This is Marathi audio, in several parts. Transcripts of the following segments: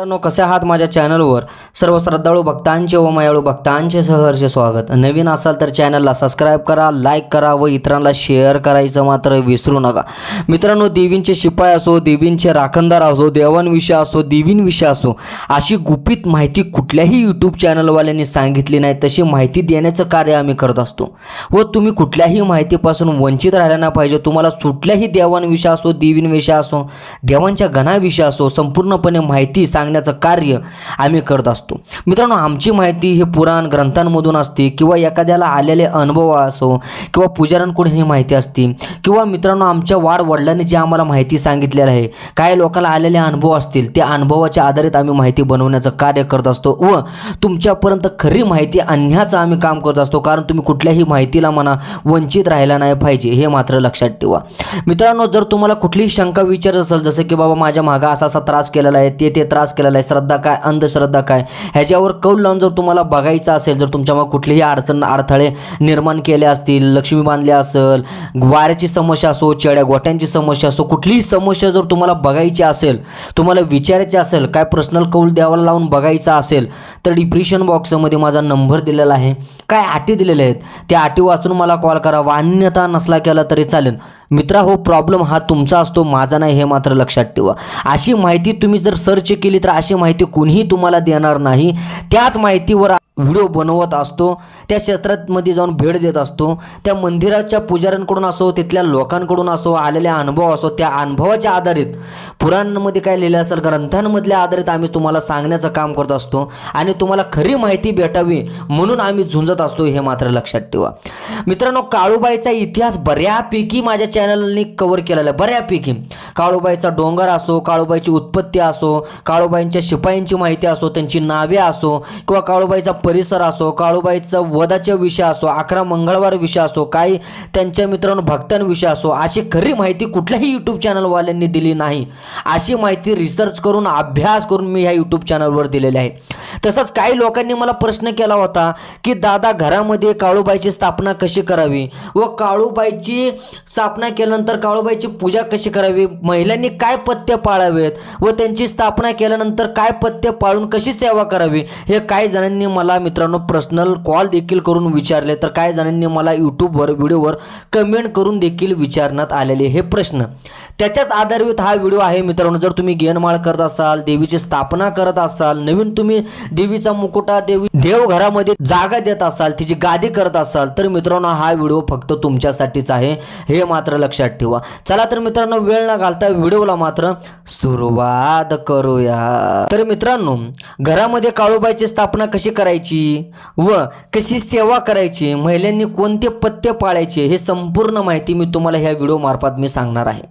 मित्रांनो कसे आहात माझ्या चॅनलवर? सर्व श्रद्धाळू भक्तांचे व मायाळू भक्तांचे सहर्ष स्वागत. नवीन असाल तर चॅनलला सबस्क्राईब करा लाईक करा व इतरांना शेअर करायचं मात्र विसरू नका. मित्रांनो देवींचे शिपाई असो देवींचे राखणदार असो देवांविषयी असो देवींविषयी असो अशी गुपित माहिती कुठल्याही यूट्यूब चॅनलवाल्यांनी सांगितली नाही. तशी माहिती देण्याचं कार्य आम्ही करत असतो. व तुम्ही कुठल्याही माहितीपासून वंचित राहिला नाही पाहिजे. तुम्हाला कुठल्याही देवांविषयी असो देवींविषयी असो देवांच्या गणाविषयी असो संपूर्णपणे माहिती सांगण्याचं कार्य आम्ही करत असतो. मित्रांनो आमची माहिती ही पुराण ग्रंथांमधून असते किंवा एखाद्याला आलेले अनुभव असो किंवा पुजाऱ्यांकडून ही माहिती असते किंवा मित्रांनो आमच्या वाढ वडिलांनी जे आम्हाला माहिती सांगितलेलं आहे काही लोकांना आलेले अनुभव असतील त्या अनुभवाच्या आधारित आम्ही माहिती बनवण्याचं कार्य करत असतो व तुमच्यापर्यंत खरी माहिती आणण्याचं आम्ही काम करत असतो कारण तुम्ही कुठल्याही माहितीला म्हणा वंचित राहायला नाही पाहिजे हे मात्र लक्षात ठेवा. मित्रांनो जर तुम्हाला कुठलीही शंका विचारत असेल जसं की बाबा माझ्या मागा असा असा त्रास केलेला आहे ते ते त्रास केलेला आहे. श्रद्धा काय? अंधश्रद्धा काय? ह्याच्यावर कौल लावून जर तुम्हाला बघायचं असेल जर तुमच्या मग कुठलीही अडचण अडथळे निर्माण केले असतील लक्ष्मी बांधले असेल वाऱ्याची समस्या असो चेड्या गोट्यांची समस्या असो कुठलीही समस्या जर तुम्हाला बघायची असेल तुम्हाला विचारायची असेल काय पर्सनल कौल द्यावाला लावून बघायचा असेल तर डिप्रेशन बॉक्समध्ये माझा नंबर दिलेला आहे. काय अटी दिलेल्या आहेत? त्या अटी वाचून मला कॉल करा. मान्यता नसला केला तरी चालेल. मित्रा हो प्रॉब्लेम हा तुमचा असतो माझा नाही हे मात्र लक्षात ठेवा. अशी माहिती तुम्ही जर सर्च केली तर अशी माहिती कुणीही तुम्हाला देणार नाही. त्याच माहितीवर व्हिडिओ बनवत असतो त्या क्षेत्रामध्ये जाऊन भेट देत असतो त्या मंदिराच्या पुजाऱ्यांकडून असो तिथल्या लोकांकडून असो आलेल्या अनुभव असो त्या अनुभवाच्या आधारित पुराणांमध्ये काय लिहिलं असेल ग्रंथांमधल्या आधारित आम्ही तुम्हाला सांगण्याचं काम करत असतो आणि तुम्हाला खरी माहिती भेटावी म्हणून आम्ही झुंजत असतो हे मात्र लक्षात ठेवा. मित्रांनो काळूबाईचा इतिहास बऱ्यापैकी माझ्या चॅनलनी कव्हर केलेला आहे बऱ्यापैकी. काळूबाईचा डोंगर असो काळूबाईची उत्पत्ती असो काळूबाईंच्या शिपाईंची माहिती असो त्यांची नावे असो किंवा काळूबाईचा परिसर असो काळूबाईचा वधाचे विषय असो अकरा मंगळवार विषय असो काही त्यांच्या मित्रांनो भक्तांविषयी असो अशी खरी माहिती कुठल्याही यूट्यूब चॅनलवाल्यांनी दिली नाही. अशी माहिती रिसर्च करून अभ्यास करून मी ह्या यूट्यूब चॅनलवर दिलेली आहे. तसंच काही लोकांनी मला प्रश्न केला होता की दादा घरामध्ये काळूबाईची स्थापना कशी करावी? व काळूबाईची स्थापना केल्यानंतर काळूबाईची पूजा कशी करावी? महिलांनी काय पथ्य पाळावेत? व त्यांची स्थापना केल्यानंतर काय पथ्य पाळून कशी सेवा करावी? हे काही जणांनी मला मित्रांनो पर्सनल कॉल देखील करून विचारले. तर काय जणांनी मला यूट्यूबवर व्हिडिओवर कमेंट करून देखील विचारण्यात आलेले हे प्रश्न. त्याच्याच आधारित हा व्हिडिओ आहे मित्रांनो जर तुम्ही गेनमाळ करत असाल देवीची स्थापना करत असाल नवीन तुम्ही देवीचा मुकुटा देवी देवघरामध्ये जागा देत असाल तिची गादी करत असाल तर मित्रांनो हा व्हिडिओ फक्त तुमच्यासाठीच आहे हे मात्र लक्षात ठेवा. चला तर मित्रांनो वेळ न घालता व्हिडिओला मात्र सुरुवात करूया. तर मित्रांनो घरामध्ये काळूबाईची स्थापना कशी करायची? व कशी सेवा करायची महिलांनी कोणते पथ्य पाळायचे हे संपूर्ण माहिती मी तुम्हाला ह्या व्हिडिओ मार्फत मी सांगणार आहे.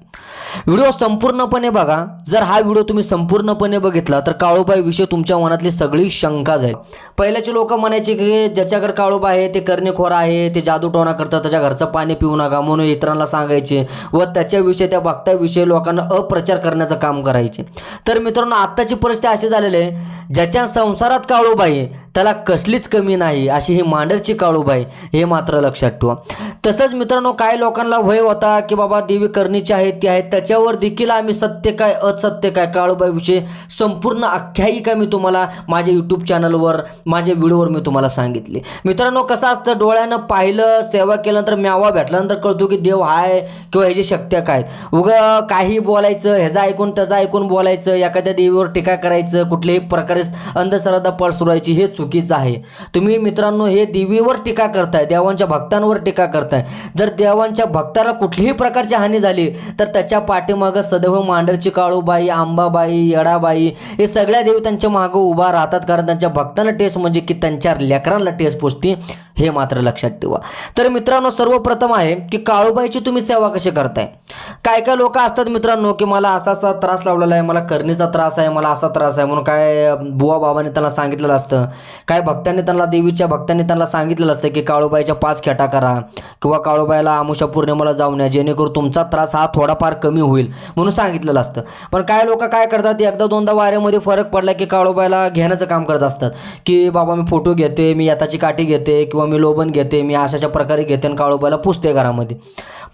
व्हिडिओ संपूर्णपणे बघा. जर हा व्हिडिओ तुम्ही संपूर्णपणे बघितला तर काळोबाई विषय तुमच्या मनातली सगळी शंका जाईल. पहिल्याचे लोक म्हणायचे की ज्याच्याकडे काळोबा आहे ते करणेखोर आहे ते जादूटोणा करतात त्याच्या घरचं पाणी पिऊ नका म्हणून इतरांना सांगायचे व त्याच्याविषयी त्या भक्ताविषयी लोकांना अप्रचार करण्याचं काम करायचे. तर मित्रांनो आत्ताची परिस्थिती अशी झालेली आहे ज्याच्या संसारात काळोबाई आहे, त्याला कसलीच कमी नाही अशी ही मांडरची काळूबाई हे मात्र लक्षात ठेवा. तसंच मित्रांनो काय लोकांना भय होता की बाबा देवी करणीची आहे ती आहेत त्याच्यावर देखील आम्ही सत्य काय असत्य काय काळूबाईविषयी संपूर्ण आख्यायिका मी तुम्हाला माझ्या यूट्यूब चॅनलवर माझ्या व्हिडिओवर मी तुम्हाला सांगितली. मित्रांनो कसं असतं डोळ्यानं पाहिलं सेवा केल्यानंतर म्यावा भेटल्यानंतर कळतो की देव आहे किंवा ह्याची शक्य काय. उग काही बोलायचं ह्याचा ऐकून त्याचा ऐकून बोलायचं एखाद्या देवीवर टीका करायचं कुठल्याही प्रकारे अंधश्रद्धा पळसुरायची हे चुकीचं आहे. तुम्ही मित्रांनो हे देवीवर टीका करताय देवांच्या भक्तांवर टीका करताय. जर देवांच्या भक्ताला कुठलीही प्रकारची हानी झाली तर त्याच्या पाठीमागं सदैव मांडरची काळूबाई आंबाबाई येडाबाई हे सगळ्या देवी त्यांच्या मागं उभा राहतात. कारण त्यांच्या भक्तांना टेस्ट म्हणजे की त्यांच्या लेकरांना टेस्ट पोचते हे मात्र लक्षात ठेवा. तर मित्रांनो सर्वप्रथम आहे की काळूबाईची तुम्ही सेवा कशी करताय? काय काय लोक असतात मित्रांनो की मला असा असा त्रास लावलेला आहे मला करणीचा त्रास आहे मला असा त्रास आहे म्हणून काय बुवा बाबाने त्यांना सांगितलेलं असतं. काय भक्तांनी त्यांना देवीच्या भक्तांनी त्यांना सांगितलेलं असतं की काळूबाईच्या पाच खेटा करा किंवा काळूबाईला आमुषा पौर्णिमेला जाऊन या जेणेकरून तुमचा त्रास हा थोडाफार कमी होईल म्हणून सांगितलेलं असतं. पण काय लोक काय करतात एकदा दोनदा वाऱ्यामध्ये फरक पडला की काळूबाईला घेण्याचं काम करत असतात की बाबा मी फोटो घेते मी याताची काठी घेते किंवा मी लोबन घेते मी अशाच्या प्रकारे घेते आणि काळूबाईला पुसते घरामध्ये.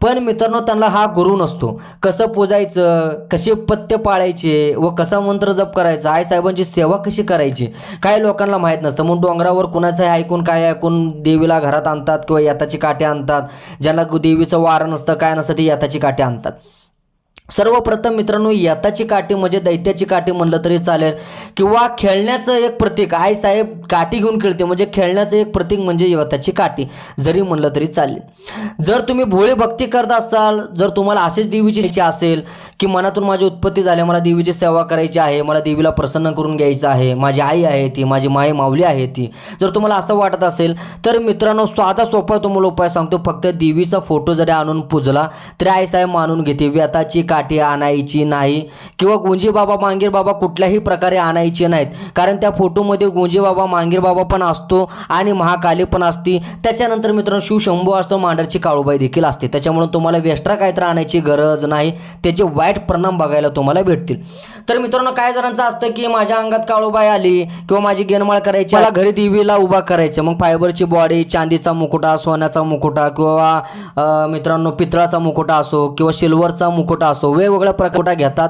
पण मित्रांनो त्यांना हा गुरु नसतो. कसं पूजायचं कसे पत्ते पाळायचे व कसा मंत्र जप करायचा आई साहेबांची सेवा कशी करायची काही लोकांना माहीत नसतं. मग डोंगरावर कुणाचं आहे ऐकून काय ऐकून देवीला घरात आणतात किंवा याताची काठे आणतात ज्यांना देवीचं वारं नसतं काय नसतं ते याताची काठे आणतात. सर्वप्रथम मित्रांनो याताची काठी म्हणजे दैत्याची काठी म्हणलं तरी चालेल. किंवा खेळण्याचं एक प्रतीक. आई साहेब काठी घेऊन खेळते म्हणजे खेळण्याचं एक प्रतीक म्हणजे यताची काठी. जरी म्हणलं तरी चालेल. जर तुम्ही भोळे भक्ती करत असाल जर तुम्हाला अशीच देवीची इच्छा असेल की मनातून माझी उत्पत्ती झाली मला देवीची सेवा करायची आहे मला देवीला प्रसन्न करून घ्यायचं आहे माझी आई आहे ती माझी माई माऊली आहे ती जर तुम्हाला असं वाटत असेल तर मित्रांनो साधा सोपा तुम्हाला उपाय सांगतो. फक्त देवीचा फोटो जरी आणून पुजला तरी आई साहेब मानून घेते. व्यताची काठी आणायची नाही. किंवा गुंजी बाबा मांगीर बाबा कुठल्याही प्रकारे आणायचे नाहीत. कारण त्या फोटोमध्ये गुंजी बाबा मांगीर बाबा पण असतो आणि महाकाली पण असती. त्याच्यानंतर मित्रांनो शिवशंभू असतो मांडरची काळूबाई देखील असते. त्याच्यामुळे तुम्हाला वेस्ट्रा काहीतरी आणायची गरज नाही. त्याचे वाईट परिणाम बघायला तुम्हाला भेटतील. तर मित्रांनो काय जणांचं असतं की माझ्या अंगात काळोबाई आली किंवा माझी गेनमाळ करायची मला घरी देवीला उभा करायचं. मग फायबरची बॉडी चांदीचा मुकुटा सोन्याचा मुकुटा किंवा मित्रांनो पितळाचा मुकुटा असो किंवा सिल्वरचा मुकुटा असो वेगवेगळ्या प्रकुटा घेतात.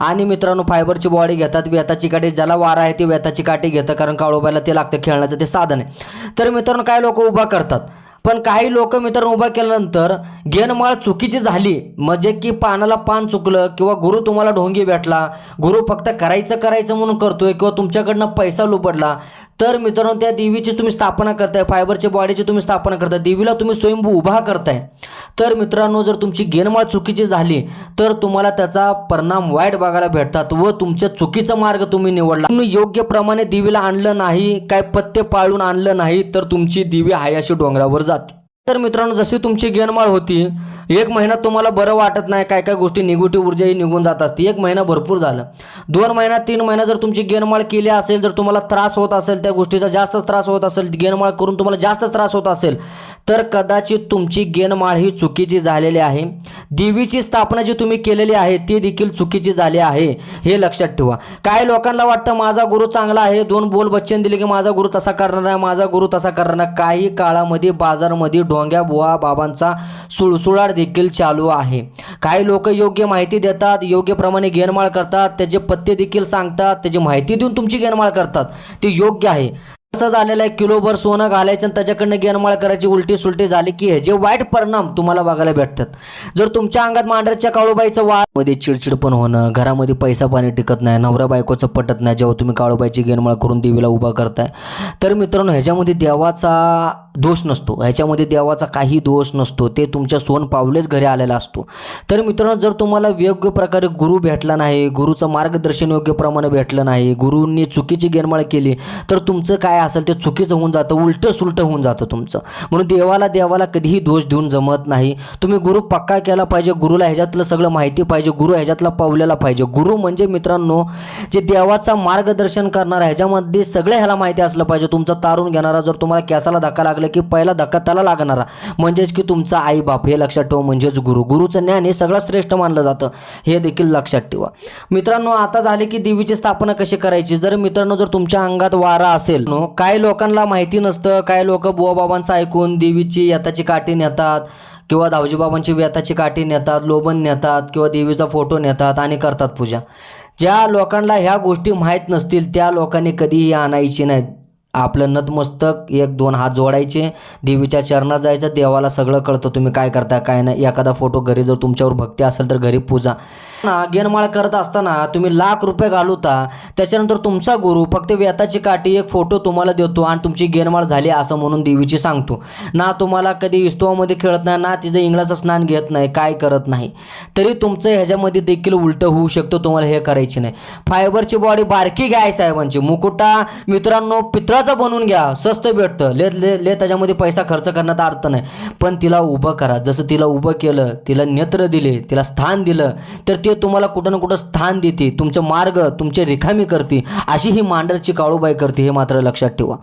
आणि मित्रांनो फायबरची बॉडी घेतात. वेताची काठी ज्याला वारा आहे ती वेताची काठी घेतं कारण काळोबायला ते लागतं खेळण्याचं ते साधन आहे. तर मित्रांनो काय लोक उभा करतात. पण काही लोक मित्रांनो उभा केल्यानंतर घेणमाळ चुकीची झाली. म्हणजे की पानाला पान चुकलं किंवा गुरु तुम्हाला ढोंगी भेटला गुरु फक्त करायचं करायचं म्हणून करतोय किंवा तुमच्याकडनं पैसा लुबडला तर मित्रांनो त्या देवीची तुम्ही स्थापना करताय फायबरच्या बॉडीची तुम्ही स्थापना करताय देवीला तुम्ही स्वयंभू उभा करताय. तर मित्रांनो जर तुमची गेनमाळ चुकीची झाली तर तुम्हाला त्याचा परिणाम वाईट बघायला भेटतात व तुमच्या चुकीचा मार्ग तुम्ही निवडला. तुम्ही योग्य प्रमाणे देवीला आणलं नाही काय पत्ते पाळून आणलं नाही तर तुमची देवी हायाशी डोंगरावर जाते. तर मित्रांनो जशी तुमची गेनमाळ होती एक महिना तुम्हाला बरं वाटत नाही काय काय गोष्टी निगेटिव्ह ऊर्जा ही निघून जात असते. एक महिना भरपूर झालं. दोन महिना तीन महिना जर तुमची गेनमाळ केली असेल जर तुम्हाला त्रास होत असेल त्या गोष्टीचा जास्तच त्रास होत असेल गेनमाळ करून तुम्हाला जास्तच त्रास होत असेल तर कदाचित तुमची गेनमाळ ही चुकीची झालेली आहे. देवीची स्थापना जी तुम्ही केलेली आहे ती देखील चुकीची झाली आहे हे लक्षात ठेवा. काही लोकांना वाटतं माझा गुरु चांगला आहे दोन बोल बच्चन दिले की माझा गुरु तसा करणार आहे माझा गुरु तसा करणार नाही. काही काळामध्ये बाजारमध्ये ढोंग्या बुवा बाबांचा सुळसुळाट देखील चालू आहे. काही लोक योग्य माहिती देतात योग्य प्रमाणे गेनमाळ करतात त्याचे पत्ते देखील सांगतात त्याची माहिती देऊन तुमची गेनमाळ करतात. ते योग्य आहे. असं झालेलं आहे. किलोभर सोनं घालायचं आणि त्याच्याकडनं गेनमाळ करायची उलटी सुलटी झाली की ह्याचे वाईट परिणाम तुम्हाला बघायला भेटतात. जर तुमच्या अंगात मांडरच्या काळूबाईचं वाळमध्ये मध्ये चिडचिडपण होणं घरामध्ये पैसा पाणी टिकत नाही नवऱ्या बायकोचं पटत नाही जेव्हा तुम्ही काळूबाईची गेनमाळ करून देवीला उभा करताय तर मित्रांनो ह्याच्यामध्ये देवाचा दोष नसतो. ह्याच्यामध्ये देवाचा काही दोष नसतो. ते तुमच्या सोन पावलेच घरी आलेला असतो. तर मित्रांनो जर तुम्हाला योग्य प्रकारे गुरु भेटला नाही गुरुचं मार्गदर्शन योग्य प्रमाणे भेटलं नाही गुरुंनी चुकीची गेनमाळ केली तर तुमचं काय असेल ते चुकीचं होऊन जातं उलटं सुलटं होऊन जातं तुमचं. म्हणून देवाला देवाला कधीही दोष देऊन जमत नाही. तुम्ही गुरु पक्का केला पाहिजे गुरुला ह्याच्यातलं सगळं माहिती पाहिजे गुरु ह्याच्यातला पावलेला पाहिजे. गुरु म्हणजे मित्रांनो जे देवाचा मार्गदर्शन करणारा ह्याच्यामध्ये सगळ्या ह्याला माहिती असलं पाहिजे. तुमचा तारून घेणारा जर तुम्हाला कॅसाला धक्का लागला की पहिला धक्का त्याला लागणारा. म्हणजेच की तुमचा आई बाप हे लक्षात ठेवा म्हणजेच गुरु. गुरुचं ज्ञान हे सगळं श्रेष्ठ मानलं जातं. हे देखील लक्षात ठेवा. मित्रांनो आता झाले की देवीची स्थापना कशी करायची? जर मित्रांनो जर तुमच्या अंगात वारा असेल नो काही लोकांना माहिती नसतं काही लोक बुवाबाबांचं ऐकून देवीची यताची काठी नेतात किंवा धावजीबाबांची व्यताची काठी नेतात लोबन नेतात किंवा देवीचा फोटो नेतात आणि करतात पूजा. ज्या लोकांना ह्या गोष्टी माहीत नसतील त्या लोकांनी कधीही आणायची नाहीत. आपलं नतमस्तक एक दोन हात जोडायचे देवीच्या चरणात जायचं देवाला सगळं कळतं तुम्ही काय करता काय नाही. एखादा फोटो घरी जर तुमच्यावर भक्ती असेल तर घरी पूजा. ना गेनमाळ करत असताना तुम्ही लाख रुपये घालवता त्याच्यानंतर तुमचा गुरु फक्त व्यताची काठी एक फोटो तुम्हाला देतो आणि तुमची गेनमाळ झाली असं म्हणून देवीची सांगतो. ना तुम्हाला कधी इस्तवामध्ये खेळत नाही ना तिचं इंग्लाचं स्नान घेत नाही काय करत नाही. तरी तुमचं ह्याच्यामध्ये देखील उलटं होऊ शकतं तुम्हाला हे करायचे नाही. फायबरची बॉडी बारकी घ्या आहे साहेबांची. मुकुटा मित्रांनो पितळाचा बनवून घ्या. स्वस्त भेटतं. ले ले ले त्याच्यामध्ये पैसा खर्च करण्यात अर्थ नाही. पण तिला उभं करा. जसं तिला उभं केलं तिला नेत्र दिले तिला स्थान दिलं तर ते तुम्हाला कुठं ना कुठं स्थान देते तुमचे मार्ग तुमचे रिकामी करते अशी ही मांडरची काळूबाई करते हे मात्र लक्षात ठेवा.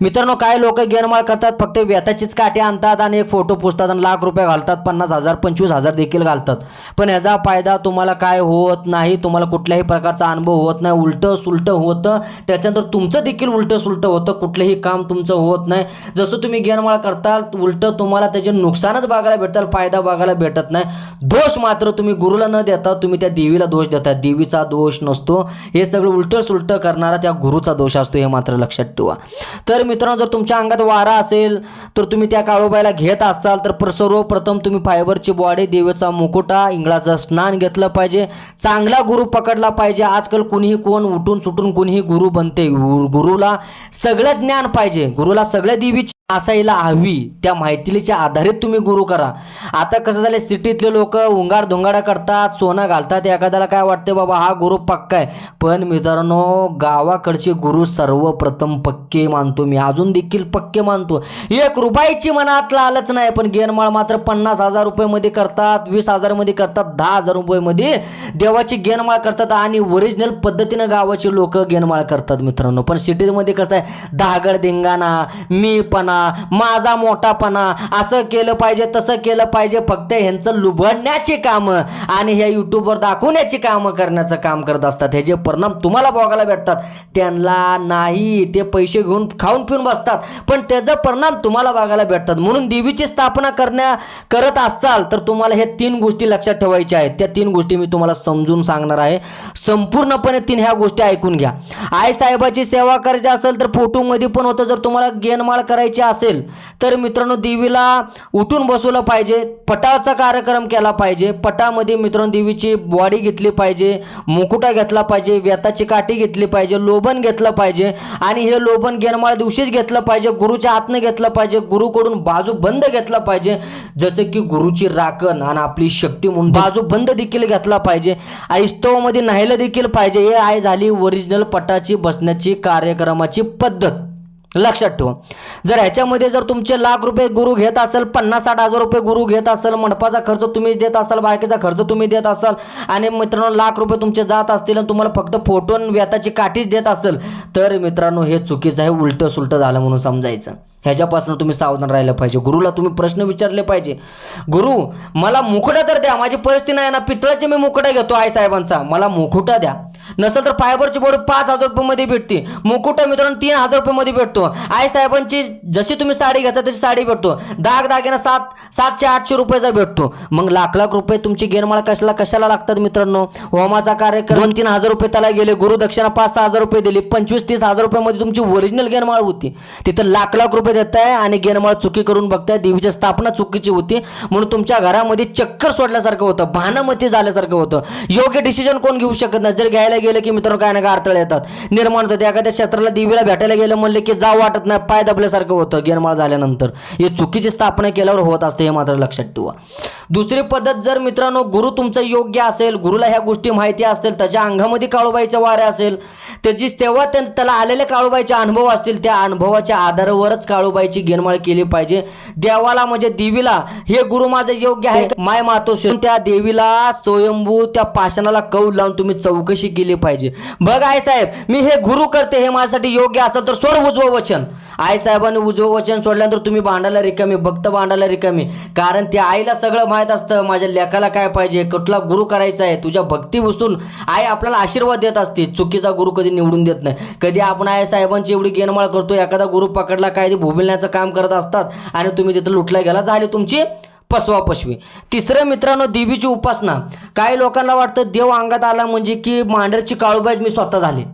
मित्रांनो काय लोक गेरमाळ करतात? फक्त व्यताचीच काठी आणतात आणि एक फोटो पुसतात आणि लाख रुपये घालतात पन्नास हजार पंचवीस हजार देखील घालतात. पण याचा फायदा तुम्हाला काय होत नाही? तुम्हाला कुठल्याही प्रकारचा अनुभव होत नाही उलटं सुलटं होतं. त्याच्यानंतर तुमचं देखील उलटं सुलटं होतं कुठलंही काम तुमचं होत नाही. जसं तुम्ही गेरमाळ करताल उलटं तुम्हाला त्याचे नुकसानच बघायला भेटतात फायदा बघायला भेटत नाही. दोष मात्र तुम्ही गुरुला न देता तुम्ही त्या देवीला दोष देता. देवीचा दोष नसतो. हे सगळं उलटं सुलटं करणारा त्या गुरुचा दोष असतो हे मात्र लक्षात ठेवा. तर मित्रांनो जर तुमच्या अंगात वारा असेल तर तुम्ही त्या काळोबाईला घेत असाल तर सर्वप्रथम तुम्ही फायबरची बॉडी देवीचा मुकुटा इंगळाचं स्नान घेतलं पाहिजे. चांगला गुरु पकडला पाहिजे. आजकाल कुणीही कोण उठून सुटून कुणीही गुरु बनते. गुरुला सगळं ज्ञान पाहिजे. गुरुला सगळ्या देवीची असायला हवी. त्या माहितीच्या आधारे तुम्ही गुरु करा. आता कसं झालं सिटीतले लोक उंगाड धुंगाडा करतात सोनं घालतात एखाद्याला काय वाटते बाबा हा गुरु पक्का आहे. पण मित्रांनो गावाकडचे गुरु सर्वप्रथम पक्के मानतो. मी अजून देखील पक्के मानतो. एक रुपयाची मनातला आलंच नाही पण गेनमाळ मात्र पन्नास हजार रुपयेमध्ये करतात वीस हजारमध्ये करतात दहा हजार रुपयेमध्ये देवाची गेनमाळ करतात आणि ओरिजिनल पद्धतीनं गावाचे लोक गेनमाळ करतात मित्रांनो. पण सिटीमध्ये कसं आहे दहागड धिंगाणा मीपणा माझा मोठापणा असं केलं पाहिजे तसं केलं पाहिजे फक्त ह्यांचं लुबडण्याची कामं आणि ह्या यूट्यूबवर दाखवण्याची कामं करण्याचं काम करत असतात. ह्याचे परिणाम तुम्हाला बघायला भेटतात त्यांना नाही. ते पैसे घेऊन खाऊन पिऊन बसतात. पण त्याचा परिणाम तुम्हाला बघायला भेटतात. म्हणून देवीची स्थापना करण्या करत असाल तर तुम्हाला हे तीन गोष्टी लक्षात ठेवायच्या आहेत. त्या तीन गोष्टी मी तुम्हाला समजून सांगणार आहे. संपूर्णपणे तीन ह्या गोष्टी ऐकून घ्या. आई साहेबाची सेवा करायची असेल तर फोटोमध्ये पण होतं. जर तुम्हाला गेनमाळ करायची असेल तर मित्रांनो देवीला उठून बसवलं पाहिजे पटाचा कार्यक्रम केला पाहिजे पटामध्ये मित्रांनो देवीची बॉडी घेतली पाहिजे मुकुटा घेतला पाहिजे व्यताची काठी घेतली पाहिजे लोबन घेतलं पाहिजे आणि हे लोबन गेनमाळ दिवशीच घेतलं पाहिजे गुरुच्या हातनं घेतलं पाहिजे गुरुकडून बाजू बंद घेतला पाहिजे जसं की गुरुची राखण आणि आपली शक्ती म्हणून बाजू बंद देखील घेतला पाहिजे ऐस्तवामध्ये नाहीलं देखील पाहिजे हे आहे झाली ओरिजिनल पटाची बसण्याची कार्यक्रमाची पद्धत. लक्षात ठेवा. जर ह्याच्यामध्ये जर तुमचे लाख रुपये गुरु घेत असेल पन्नास साठ हजार रुपये गुरु घेत असेल मंडपाचा खर्च तुम्हीच देत असाल बायकेचा खर्च तुम्ही देत असाल आणि मित्रांनो लाख रुपये तुमचे जात असतील आणि तुम्हाला फक्त फोटो आणि व्यताची काठीच देत असेल तर मित्रांनो हे चुकीचं आहे उलटं सुलटं झालं म्हणून समजायचं. ह्याच्यापासून तुम्ही सावधान राहिलं पाहिजे. गुरुला तुम्ही प्रश्न विचारले पाहिजे. गुरु मला मुकुटा तर द्या. माझी परिस्थिती नाही ना. पितळाचे मी मुकुटा घेतो आई साहेबांचा. मला मुकुटा द्या. नसेल तर फायबरची बोर्ड पाच हजार रुपयामध्ये भेटते मुकुटा मित्रांनो तीन हजार रुपयामध्ये भेटतो. आई साहेबांची जशी तुम्ही साडी घेता तशी साडी भेटतो. दाग दागिना सात सातशे आठशे रुपयाचा भेटतो. मग लाख लाख रुपये तुमची गेरमाळा कशाला कशाला लागतात मित्रांनो? होमाचा कार्यक्रम दोन तीन हजार रुपये त्याला गेले. गुरु दक्षिणा पाच सहा हजार रुपये दिली. पंचवीस तीस हजार रुपयामध्ये तुमची ओरिजिनल गेरमाळ होती. तिथं लाख लाख रुपये देताय आणि गेनमाळ चुकी करून बघताय देवीची स्थापना चुकीची होती म्हणून तुमच्या घरामध्ये चक्कर सोडल्यासारखं होतं भानामती झाल्यासारखं होतं. योग्य डिसिजन कोण घेऊ शकत नाही? जर घ्यायला गेलं की मित्रांनो काय ना काय अडथळे येतात. निर्माण होतात. एखाद्या क्षेत्राला देवीला भेटायला गेलं म्हणलं की जाऊ वाटत नाही पाय दबल्यासारखं होतं गेनमाळ झाल्यानंतर. हे चुकीची स्थापना केल्यावर होत असते हे मात्र लक्षात ठेवा. दुसरी पद्धत जर मित्रांनो गुरु तुमचं योग्य असेल गुरुला ह्या गोष्टी माहिती असतील त्याच्या अंगामध्ये काळूबाईच्या वाऱ्या असेल त्याची तेव्हा त्या- त्याला आलेले काळूबाईचे अनुभव असतील त्या अनुभवाच्या आधारावरच काळूबाईची गेनमाळ केली पाहिजे. देवाला म्हणजे देवीला. हे गुरु माझं योग्य आहे. माय मातोश्री. त्या देवीला स्वयंभू त्या पाषाणाला कौल लावून तुम्ही चौकशी केली पाहिजे. बघ आई साहेब मी हे गुरु करते हे माझ्यासाठी योग्य असेल तर सोड उजवं वचन. आई साहेबांनी उजवं वचन सोडल्यानंतर तुम्ही भांडायला रिकामी भक्त भांडायला रिकामी. कारण त्या आईला सगळं माहीत असतं. माझ्या लेखाला काय पाहिजे? कुठला गुरु करायचा आहे? तुझ्या भक्ती बसून आई आपल्याला आशीर्वाद देत असते. चुकीचा गुरु कधी निवडून देत नाही. कधी आपण आई साहेबांची एवढी गेनमाळ करतो एखादा गुरु पकडला काय ते भोबिलण्याचं काम करत असतात आणि तुम्ही तिथं लुटला गेला झाली तुमची पसवा पशवी तिसरं मित्रांनो देवीची उपासना. काही लोकांना वाटतं देव अंगात आला म्हणजे की मांडरची काळूबाईज मी स्वतः झाले.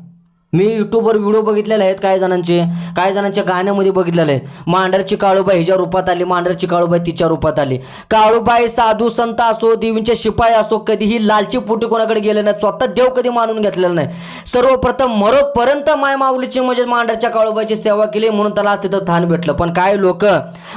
मी यूट्यूबवर व्हिडिओ बघितलेले आहेत काही जणांचे. काही जणांच्या गाण्यामध्ये बघितलेले आहे मांडरची काळूबाई हिच्या रूपात आली. मांडरची काळूबाई तिच्या रूपात आली. काळूबाई साधू संत असो देवींचे शिपाई असो कधीही लालची पोटी कोणाकडे गेले नाही स्वतः देव कधी मानून घेतलेला नाही. सर्वप्रथम मरोपर्यंत माय माऊलीची म्हणजे मांडरच्या काळूबाईची सेवा केली म्हणून त्याला आज तिथं थान भेटलं. पण काय लोक?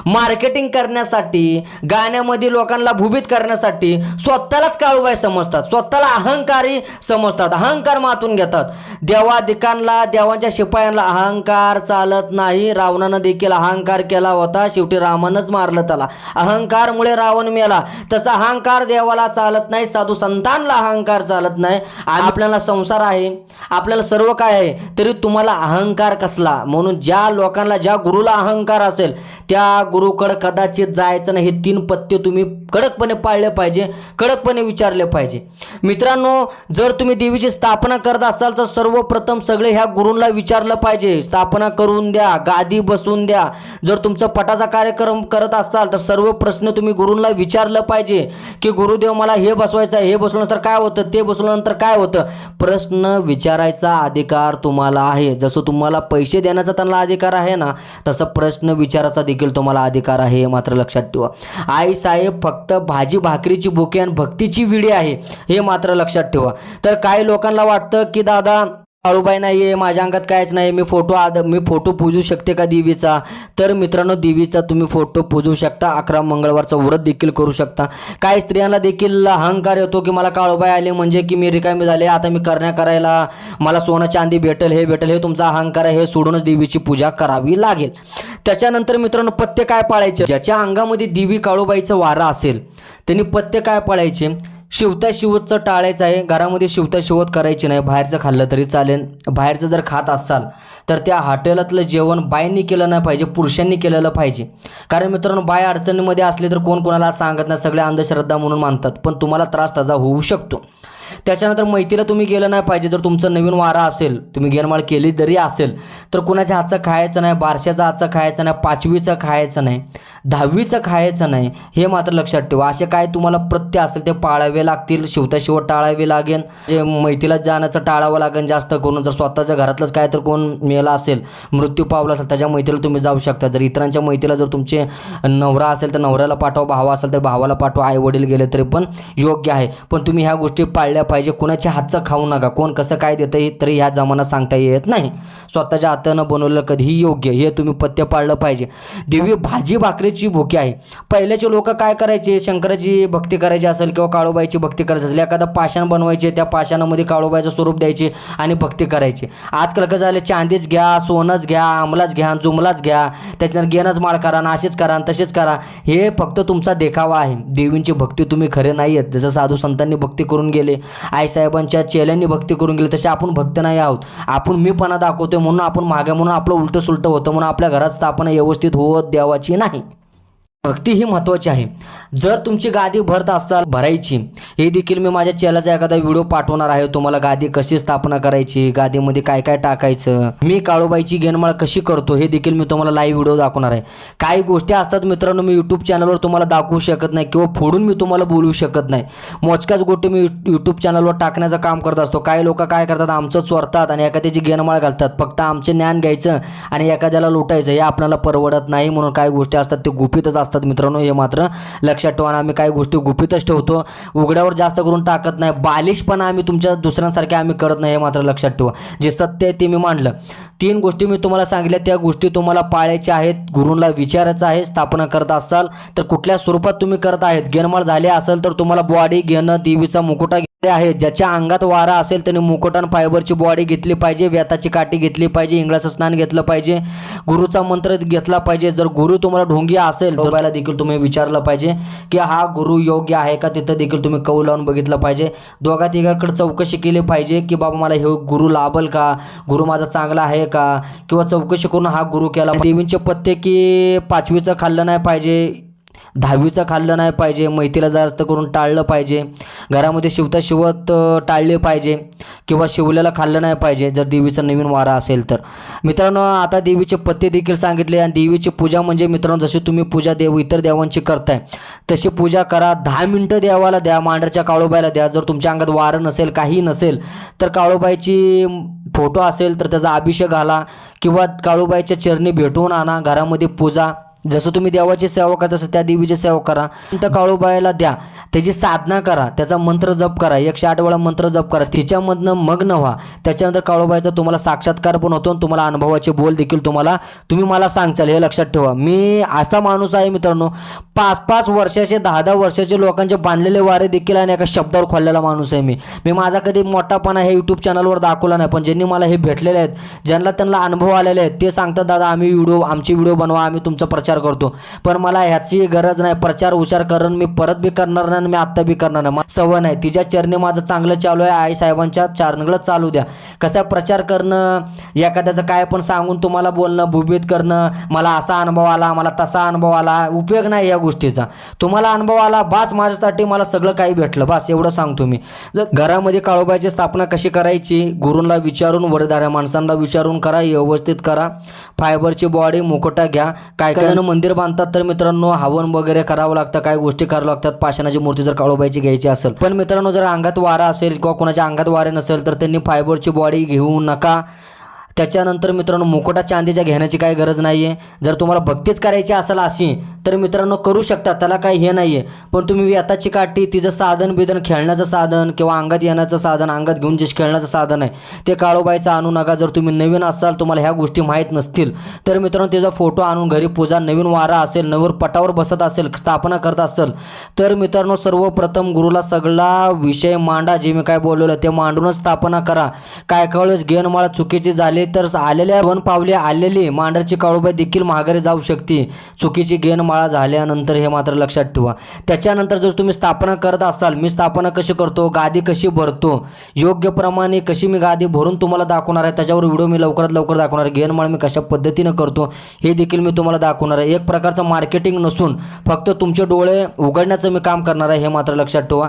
मार्केटिंग करण्यासाठी गाण्यामध्ये लोकांना भूभीत करण्यासाठी स्वतःलाच काळूबाई समजतात. स्वतःला अहंकारी समजतात. अहंकार मातून घेतात. देवा सैनिकांना देवांच्या शिपायांना अहंकार चालत नाही. रावणानं देखील अहंकार केला होता. शेवटी रामानंच मारलं त्याला. अहंकारमुळे रावण मेला. तसा अहंकार देवाला चालत नाही. साधू संतांना अहंकार चालत नाही. आपल्याला संसार आहे. आपल्याला सर्व काय आहे? तरी तुम्हाला अहंकार कसला? म्हणून ज्या लोकांना ज्या गुरुला अहंकार असेल त्या गुरुकडे कदाचित जायचं नाही. हे तीन पत्ते तुम्ही कडकपणे पाळले पाहिजे. कडकपणे विचारले पाहिजे. मित्रांनो जर तुम्ही देवीची स्थापना करत असाल तर सर्वप्रथम सगळे ह्या गुरूंना विचारलं पाहिजे. स्थापना करून द्या गादी बसवून द्या. जर तुमचं पटाचा कार्यक्रम करत असाल तर सर्व प्रश्न तुम्ही गुरूंना विचारलं पाहिजे. की गुरुदेव मला हे बसवायचं आहे हे बसवल्यानंतर काय होतं ते बसवल्यानंतर काय होतं? प्रश्न विचारायचा अधिकार तुम्हाला आहे. जसं तुम्हाला पैसे देण्याचा त्यांना अधिकार आहे ना तसं प्रश्न विचारायचा देखील तुम्हाला अधिकार आहे हे मात्र लक्षात ठेवा. आई साहेब फक्त भाजी भाकरीची बुके आणि भक्तीची विडी आहे हे मात्र लक्षात ठेवा. तर काही लोकांना वाटतं की दादा काळूबाई नाही आहे माझ्या अंगात कायच नाही मी फोटो आद मी फोटो पूजू शकते का देवीचा? तर मित्रांनो देवीचा तुम्ही फोटो पूजू शकता अकरा मंगळवारचं व्रत देखील करू शकता. काही स्त्रियांना देखील अहंकार येतो की मला काळूबाई आले म्हणजे की मी रिकामी झाले आता मी करण्या करायला मला सोनं चांदी भेटेल हे भेटेल हे तुमचा अहंकार आहे हे सोडूनच देवीची पूजा करावी लागेल. त्याच्यानंतर मित्रांनो पत्ते काय पाळायचे? ज्याच्या अंगामध्ये देवी काळूबाईचा वारा असेल त्यांनी पत्ते काय पाळायचे? शिवता शिवतचं टाळायचं आहे. घरामध्ये शिवता शिवत करायची नाही. बाहेरचं खाल्लं तरी चालेल. बाहेरचं जर खात असाल तर त्या हॉटेलातलं जेवण बायांनी केलं नाही पाहिजे पुरुषांनी केलेलं पाहिजे. कारण मित्रांनो बाय अडचणीमध्ये असले तर कोण कोणाला सांगत नाही. सगळे अंधश्रद्धा म्हणून मानतात. पण तुम्हाला त्रास त्याचा होऊ शकतो. त्याच्यानंतर मैतीला तुम्ही गेलं नाही पाहिजे. जर तुमचं नवीन वारा असेल तुम्ही गेरमाळ केली जरी असेल तर कुणाच्या हातचं खायचं नाही बारशाचा हातचं खायचं नाही पाचवीचं खायचं नाही दहावीचं खायचं नाही हे मात्र लक्षात ठेवा. असे काय तुम्हाला प्रत्यय असेल ते पाळावे लागतील. शिवता टाळावे लागेल. जे मैतीला जाण्याचं टाळावं लागेल जास्त करून जर स्वतःच्या घरातलंच काय तर कोण मेला असेल मृत्यू पावला असेल त्याच्या मैतीला तुम्ही जाऊ शकता. जर इतरांच्या मैतीला जर तुमचे नवरा असेल तर नवऱ्याला पाठवा भावा असेल तर भावाला पाठवा. आई वडील गेले तरी पण योग्य आहे. पण तुम्ही ह्या गोष्टी पाळल्या पाहिजे. कोणाच्या हातचं खाऊ नका. कोण कसं काय देतं हे तरी ह्या जमान्यात सांगता येत नाही. स्वतःच्या हातानं बनवलं कधीही योग्य. हे तुम्ही पथ्य पाळलं पाहिजे. देवी भाजी भाकरीची भुके आहे. पहिल्याचे लोक काय करायचे? शंकराची भक्ती करायची असेल किंवा काळोबाईची भक्ती करायची असेल एखादं पाषाण बनवायचे त्या पाषाणामध्ये काळोबाईचं स्वरूप द्यायचे आणि भक्ती करायची. आजकाल कसं झालं? चांदीच घ्या सोनंच घ्या आमलाच घ्या जुमलाच घ्या. त्याच्यानंतर गेनच माळ करा असेच करा तसेच करा. हे फक्त तुमचा देखावा आहे. देवींची भक्ती तुम्ही खरे नाही आहेत. जसं साधू संतांनी भक्ती करून गेले आईसाहेबांच्या चेल्यांनी भक्ती करून गेले. तसे आपण भक्त नाही आहोत. आपण मीपणा दाखवतोय म्हणून आपण मागे म्हणून आपलं उलटं सुलटं होतं म्हणून आपल्या घरात स्थापना व्यवस्थित होत द्यावाची नाही. भक्ती ही महत्त्वाची आहे. जर तुमची गादी भरत असाल भरायची हे देखील मी माझ्या चॅनलचा एखादा व्हिडिओ पाठवणार आहे. तुम्हाला गादी कशी स्थापना करायची गादीमध्ये काय काय टाकायचं मी काळूबाईची गेनमाळ कशी करतो हे देखील मी तुम्हाला लाईव्ह व्हिडिओ दाखवणार आहे. काही गोष्टी असतात मित्रांनो मी यूट्यूब चॅनलवर तुम्हाला दाखवू शकत नाही किंवा फोडून मी तुम्हाला बोलू शकत नाही. मोजक्याच गोष्टी मी यूट्यूब चॅनलवर टाकण्याचं काम करत असतो. काही लोक काय करतात आमचं चोरतात आणि एखाद्याची गेनमाळ घालतात. फक्त आमचे ज्ञान घ्यायचं आणि एखाद्याला लुटायचं हे आपल्याला परवडत नाही म्हणून काही गोष्टी असतात ते गुपितच असतात. मित्रांनो हे मात्र लक्षात ठेवा आम्ही काही गोष्टी गुपितच ठेवतो. उघड्यावर जास्त करून टाकत नाही बालिशपणा आम्ही तुमच्या दुसऱ्यांसारखे आम्ही करत नाही हे मात्र लक्षात ठेवा. जे सत्य आहे ते मी मांडलं. तीन गोष्टी मी तुम्हाला सांगितल्या त्या गोष्टी तुम्हाला पाळायच्या आहेत गुरूंना विचारायचं आहे स्थापना करत असाल तर कुठल्या स्वरूपात तुम्ही करत आहेत गेनमाळ झाले असेल तर तुम्हाला बॉडी घेणं देवीचा मुकुटा आहे. ज्याच्या अंगात वारा असेल त्याने मुकुटान फायबरची बॉडी घेतली पाहिजे व्यताची काठी घेतली पाहिजे इंगळाचं स्नान घेतलं पाहिजे गुरुचा मंत्र घेतला पाहिजे. जर गुरु तुम्हाला ढोंगी असेल तर देखील तुम्ही विचारलं पाहिजे की हा गुरु योग्य आहे का? तिथं देखील तुम्ही कौ लावून बघितलं पाहिजे. दोघा तिघाकडे चौकशी केली पाहिजे की बाबा मला हे गुरु लाभल का? गुरु माझा चांगला आहे का? किंवा चौकशी करून हा गुरु केला. देवींचे पत्ते की पाचवीचं खाल्लं नाही पाहिजे दहावीचं खाल्लं नाही पाहिजे मैतीला जास्त करून टाळलं पाहिजे घरामध्ये शिवता शिवत टाळले पाहिजे किंवा शिवलेलं खाल्लं नाही पाहिजे जर देवीचा नवीन वारा असेल तर. मित्रांनो आता देवीचे पत्ते देखील सांगितले आणि देवीची पूजा म्हणजे मित्रांनो जशी तुम्ही पूजा देव इतर देवांची करताय तशी पूजा करा. दहा मिनटं देवाला द्या मांडरच्या काळोबाईला द्या. जर तुमच्या अंगात वारं नसेल काही नसेल तर काळोबाईची फोटो असेल तर त्याचा अभिषेक घाला किंवा काळूबाईच्या चरणी भेटवून आणा. घरामध्ये पूजा जसं तुम्ही देवाची सेवा करता तसं त्या देवीची सेवा करा. तर काळूबाईला द्या. त्याची साधना करा. त्याचा मंत्र जप करा. एकशे आठ वेळा मंत्र जप करा. तिच्यामधनं मग्न व्हा. त्याच्यानंतर काळूबाईचा तुम्हाला साक्षात्कार पण होतो आणि तुम्हाला अनुभवाचे बोल देखील तुम्हाला तुम्ही मला सांगचाल. हे लक्षात ठेवा. मी असा माणूस आहे मित्रांनो पाच पाच वर्षाचे दहा दहा वर्षाचे लोकांचे बांधलेले वारे देखील आणि एका शब्दावर खोललेला माणूस आहे मी. मी माझा कधी मोठापणा हे यूट्यूब चॅनलवर दाखवला नाही पण ज्यांनी मला हे भेटलेले आहेत ज्यांना त्यांना अनुभव आलेले आहेत ते सांगतात दादा आम्ही व्हिडिओ आमची व्हिडिओ बनवा आम्ही तुमचा प्रचार करतो. पण मला ह्याची गरज नाही. प्रचार उचार करून मी परत बी करणार नाही मी आत्ता बी करणार नाही. सवय नाही. तिच्या चरणी माझं चांगलं चालू आहे. आई साहेबांच्या चारणगळं चालू द्या. कसा प्रचार करणं एखाद्याचं काय पण सांगून तुम्हाला बोलणं भूभीत करणं मला असा अनुभव आला मला तसा अनुभव आला उपयोग नाही या गोष्टीचा. तुम्हाला अनुभव आला बास माझ्यासाठी मला सगळं काही भेटलं. बास एवढं सांगतो मी. जर घरामध्ये काळोबाईची स्थापना कशी करायची? गुरूंना विचारून वडदाऱ्या माणसांना विचारून करा व्यवस्थित करा. फायबरची बॉडी मुकोटा घ्या. काय काय जण मंदिर बांधतात तर मित्रांनो हवन वगैरे करावं लागतं काय गोष्टी करावं लागतात. पाषाणाची मूर्ती जर काळोबाईची घ्यायची असेल. पण मित्रांनो जर अंगात वारा असेल किंवा कोणाच्या अंगात वारे नसेल तर त्यांनी फायबरची बॉडी घेऊ नका. त्याच्यानंतर मित्रांनो मुकुटा चांदीच्या घेण्याची काही गरज नाही आहे जर तुम्हाला भक्तीच करायची असेल अशी तर मित्रांनो करू शकता त्याला काही हे नाही आहे पण तुम्ही व्यताची काठी तिचं साधन बिधन खेळण्याचं साधन किंवा अंगात येण्याचं साधन अंगात घेऊन जे खेळण्याचं साधन आहे ते काळोबाईचं आणू नका. जर तुम्ही नवीन असाल तुम्हाला ह्या गोष्टी माहीत नसतील तर मित्रांनो त्याचा फोटो आणून घरी पूजा नवीन वारा असेल नवीन पटावर बसत असेल स्थापना करत असेल तर मित्रांनो सर्वप्रथम गुरुला सगळा विषय मांडा. जे मी काय बोलवलं ते मांडूनच स्थापना करा. काय कळच मला चुकीची झाली तर आलेल्या वन पावले आलेली मांडरची काळूबाई देखील माघारी जाऊ शकते. चुकीची गेनमाळा झाल्यानंतर हे मात्र लक्षात ठेवा. त्याच्यानंतर जर तुम्ही स्थापना करत असाल मी स्थापना कशी करतो गादी कशी भरतो योग्य प्रमाणे कशी मी गादी भरून तुम्हाला दाखवणार आहे त्याच्यावर व्हिडिओ मी लवकरात लवकर दाखवणार आहे. गेनमाळ मी कशा पद्धतीनं करतो हे देखील मी तुम्हाला दाखवणार आहे. एक प्रकारचं मार्केटिंग नसून फक्त तुमचे डोळे उघडण्याचं मी काम करणार आहे हे मात्र लक्षात ठेवा.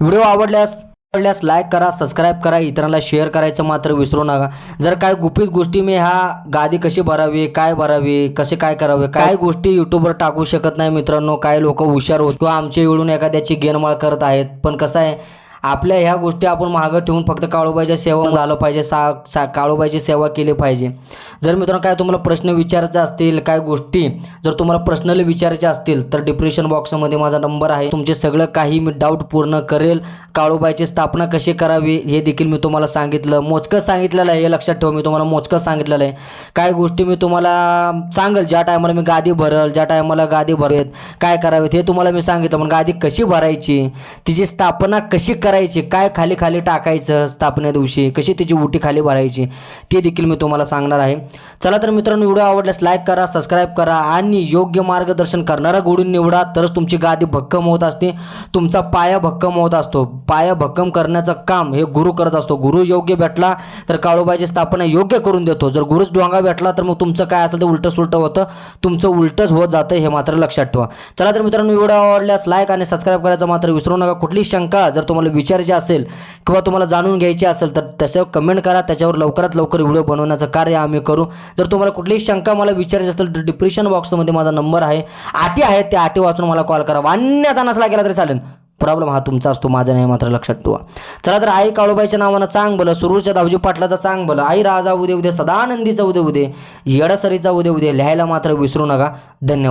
व्हिडिओ आवडल्यास आवडल्यास लाईक करा सबस्क्राईब करा इतरांना शेअर करायचं मात्र विसरू नका. जर काय गुपित गोष्टी मी ह्या गादी कशी भरावी काय भरावी कसे काय करावे काय गोष्टी युट्यूबवर टाकू शकत नाही मित्रांनो काय लोक हुशार होत किंवा आमच्या वेळून एखाद्याची गेनमाळ करत आहेत. पण कसं आहे आपल्या ह्या गोष्टी आपण मागं ठेवून फक्त काळूबाईच्या सेवा झालं पाहिजे सा सा काळूबाईची सेवा केली पाहिजे. जर मित्रांनो काय तुम्हाला प्रश्न विचारायचे असतील काय गोष्टी जर तुम्हाला पर्सनली विचारायच्या असतील तर डिप्रेशन बॉक्समध्ये माझा नंबर आहे. तुमचे सगळं काही मी डाऊट पूर्ण करेल. काळूबाईची स्थापना कशी करावी हे देखील मी तुम्हाला सांगितलं. मोजकं सांगितलेलं आहे हे लक्षात ठेवा मी तुम्हाला मोजकं सांगितलेलं आहे. काय गोष्टी मी तुम्हाला सांगेल ज्या टायमाला मी गादी भरल ज्या टायमाला गादी भरेत काय करावेत हे तुम्हाला मी सांगितलं. पण गादी कशी भरायची? तिची स्थापना कशी करायची? काय खाली खाली टाकायचं स्थापने दिवशी? कशी त्याची उटी खाली भरायची? ते देखील मी तुम्हाला सांगणार आहे. चला तर मित्रांनो व्हिडिओ आवडल्यास लाईक करा सबस्क्राईब करा आणि योग्य मार्गदर्शन करणारा गोडून निवडा. तरच तुमची गादी भक्कम होत असते. तुमचा पाया भक्कम होत असतो. पाया भक्कम करण्याचं काम हे गुरु करत असतो. गुरु योग्य भेटला तर काळोबाची स्थापना योग्य करून देतो. जर गुरुच डोंगा भेटला तर मग तुमचं काय असेल तर उलटं सुलटं होतं. तुमचं उलटंच होत जातं हे मात्र लक्षात ठेवा. चला तर मित्रांनो व्हिडिओ आवडल्यास लाईक आणि सबस्क्राईब करायचं मात्र विसरू नका. कुठली शंका जर तुम्हाला विचारायची असेल किंवा तुम्हाला जाणून घ्यायची असेल तर त्याच्यावर कमेंट करा. त्याच्यावर लवकरात लवकर व्हिडिओ बनवण्याचं कार्य आम्ही करू. जर तुम्हाला कुठलीही शंका मला विचारायची असेल तर डिप्रेशन बॉक्समध्ये माझा नंबर आहे. आटी आहेत त्या आटी वाचून मला कॉल करा. अन्यथा नसला गेला तरी चालेल. प्रॉब्लेम हा तुमचा असतो माझा नाही मात्र लक्षात ठेवा. चला तर आई काळूबाईच्या नावानं चांग भलं सुरूरच्या दावजी पाटलाचा चांग बलं. आई राजा उदे उदे सदानंदीचा उदे उदे येडासरीचा उदे उदे लिहायला मात्र विसरू नका. धन्यवाद.